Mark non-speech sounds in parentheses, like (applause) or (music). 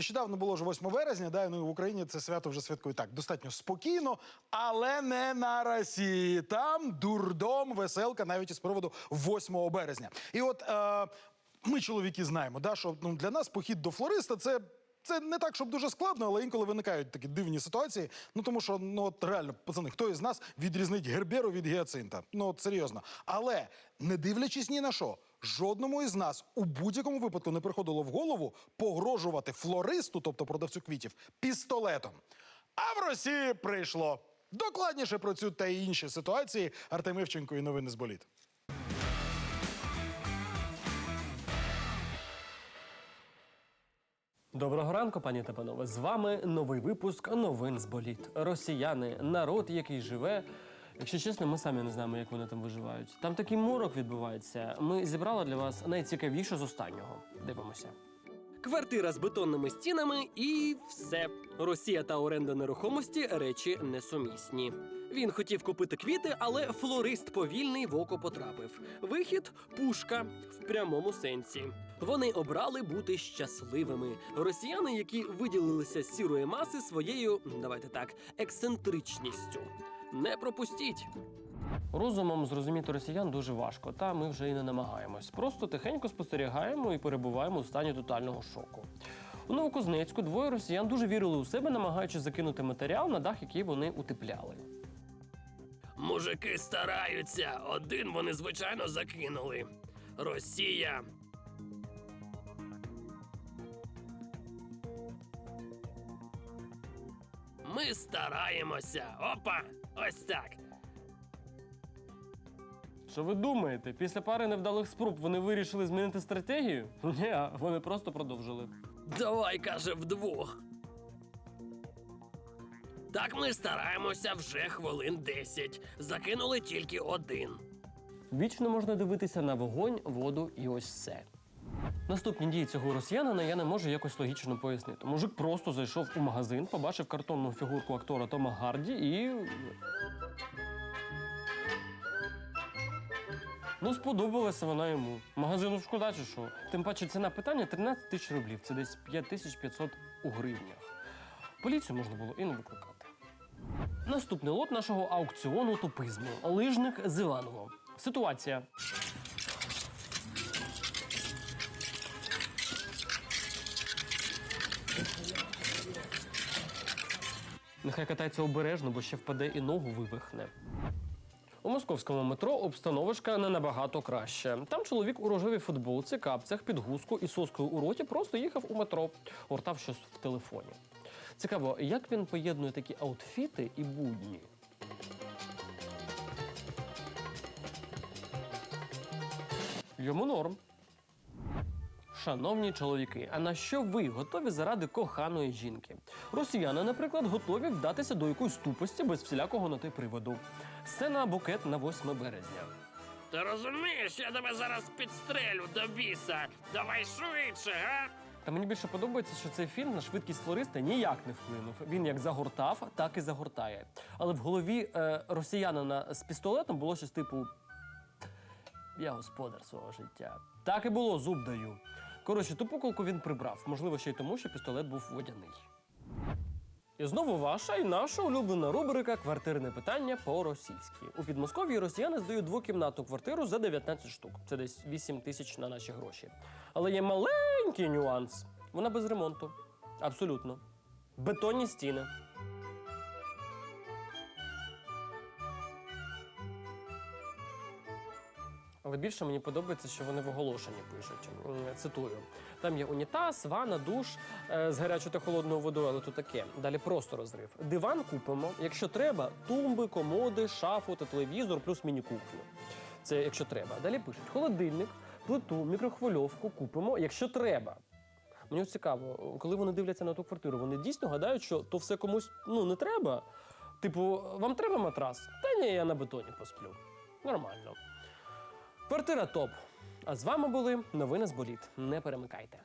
Нещодавно було ж 8 березня, да, ну і в Україні це свято вже святкують так, достатньо спокійно, але не на Росії. Там дурдом, веселка навіть із приводу 8 березня. І от е, ми, чоловіки, знаємо, да, що ну, для нас похід до флориста це. Це не так, щоб дуже складно, але інколи виникають такі дивні ситуації. Ну тому що ну от реально, пацани, хто із нас відрізнить герберу від гіацинта? Ну от серйозно. Але не дивлячись ні на що, жодному із нас у будь-якому випадку не приходило в голову погрожувати флористу, тобто продавцю квітів, пістолетом. А в Росії прийшло. Докладніше про цю та інші ситуації Артем Івченко і новини з боліт. Доброго ранку, пані та панове. З вами новий випуск новин з боліт. Росіяни, народ, який живе. Якщо чесно, ми самі не знаємо, як вони там виживають. Там такий морок відбувається. Ми зібрали для вас найцікавіше з останнього. Дивимося. Квартира з бетонними стінами і все. Росія та оренда нерухомості речі несумісні. Він хотів купити квіти, але флорист повільний в око потрапив. Вихід пушка в прямому сенсі. Вони обрали бути щасливими. Росіяни, які виділилися з сірої маси своєю, давайте так, ексцентричністю. Не пропустіть. Розумом зрозуміти росіян дуже важко, та ми вже і не намагаємось. Просто тихенько спостерігаємо і перебуваємо у стані тотального шоку. У Новокузнецьку двоє росіян дуже вірили у себе, намагаючись закинути матеріал на дах, який вони утепляли. Мужики стараються. Один вони, звичайно, закинули. Росія. Ми стараємося. Опа! Ось так. Що ви думаєте? Після пари невдалих спроб вони вирішили змінити стратегію? (laughs) Ні, вони просто продовжили. Давай, каже, вдвох. Так ми стараємося вже хвилин 10. Закинули тільки один. Вічно можна дивитися на вогонь, воду і ось все. Наступні дії цього росіянина я не можу якось логічно пояснити. Мужик просто зайшов у магазин, побачив картонну фігурку актора Тома Гарді і. Ну, сподобалася вона йому. Магазину шкода чи що? Тим паче ціна питання 13 тисяч рублів. Це десь 5500 у гривнях. Поліцію можна було і не викликати. Наступний лот нашого аукціону тупизму. Лижник з Іваново. Ситуація. Нехай катається обережно, бо ще впаде і ногу вивихне. У московському метро обстановочка не набагато краще. Там чоловік у рожевій футболці, капцях, підгузку і соскою у роті просто їхав у метро, гортав щось в телефоні. Цікаво, як він поєднує такі аутфіти і будні. Йому норм. Шановні чоловіки, а на що ви готові заради коханої жінки? Росіяни, наприклад, готові вдатися до якоїсь тупості без всілякого на те приводу. Сцена букет на 8 березня. Ти розумієш, я тебе зараз підстрелю до біса. Давай швидше, га? Та мені більше подобається, що цей фільм на швидкість флориста ніяк не вплинув. Він як загортав, так і загортає. Але в голові е, росіянина з пістолетом було щось типу. Я господар свого життя. Так і було, зуб даю. Коротше, ту пуколку він прибрав, можливо, ще й тому, що пістолет був водяний. І знову ваша і наша улюблена рубрика Квартирне питання по-російськи. У Підмосков'ї росіяни здають двокімнатну квартиру за 19 штук. Це десь 8 тисяч на наші гроші. Але є маленький нюанс. Вона без ремонту. Абсолютно. Бетонні стіни. Але більше мені подобається, що вони в оголошенні пишуть. Цитую: там є унітаз, ванна, душ е, з гарячою та холодною водою, але тут таке. Далі просто розрив. Диван купимо, якщо треба, тумби, комоди, шафу та телевізор, плюс міні-кухню. Це якщо треба. Далі пишуть: холодильник, плиту, мікрохвильовку купимо, якщо треба. Мені цікаво, коли вони дивляться на ту квартиру, вони дійсно гадають, що то все комусь ну не треба. Типу, вам треба матрас? Та ні, я на бетоні посплю. Нормально. Квартира топ. А з вами були новини з боліт. Не перемикайте.